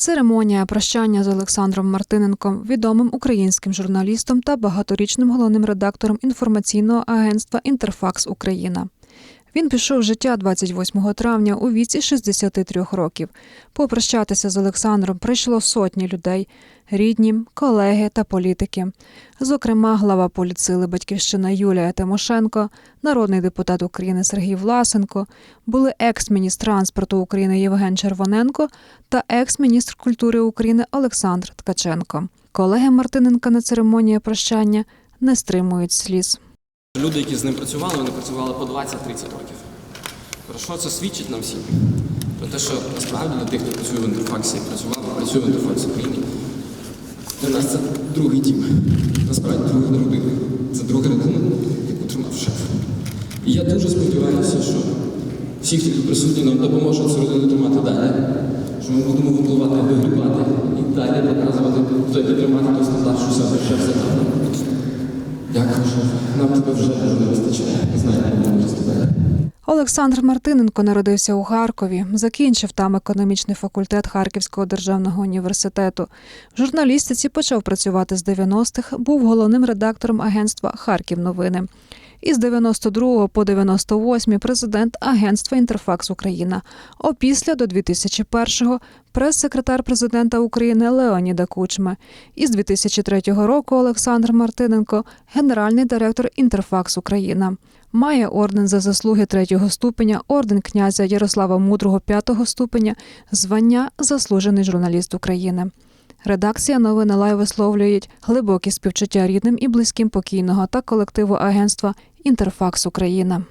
Церемонія прощання з Олександром Мартиненком, відомим українським журналістом та багаторічним головним редактором інформаційного агентства Інтерфакс Україна. Він пішов з життя 28 травня у віці 63 років. Попрощатися з Олександром прийшло сотні людей: рідні, колеги та політики. Зокрема, глава політсили Батьківщина Юлія Тимошенко, народний депутат України Сергій Власенко, були екс-міністр транспорту України Євген Червоненко та екс-міністр культури України Олександр Ткаченко. Колеги Мартиненка на церемонії прощання не стримують сліз. Люди, які з ним працювали, вони працювали по 20-30 років. Про що це свідчить нам всім? Про те, що насправді для тих, хто працює в інтерфаксі, працював, працює в інтерфаксі України, для нас це другий дім. Насправді другий родина. Це друга родина, яку тримав шеф. І я дуже сподіваюся, що всі, хто тут присутні, нам допоможе цю родину тримати далі. Що ми будемо випливати, вигрібати і далі показувати, хто йде тримати той стандарт, що себе шеф задав. Олександр Мартиненко народився у Харкові, закінчив там економічний факультет Харківського державного університету. В журналістиці почав працювати з 90-х, був головним редактором агентства Харків новини. Із 92 по 98 президент агентства Інтерфакс Україна. Опісля до 2001-го прес-секретар президента України Леоніда Кучми. Із 2003 року Олександр Мартиненко генеральний директор Інтерфакс Україна. Має орден за заслуги третього ступеня, орден князя Ярослава Мудрого п'ятого ступеня, звання заслужений журналіст України. Редакція новини Лай висловлюють глибокі співчуття рідним і близьким покійного та колективу агентства Інтерфакс Україна.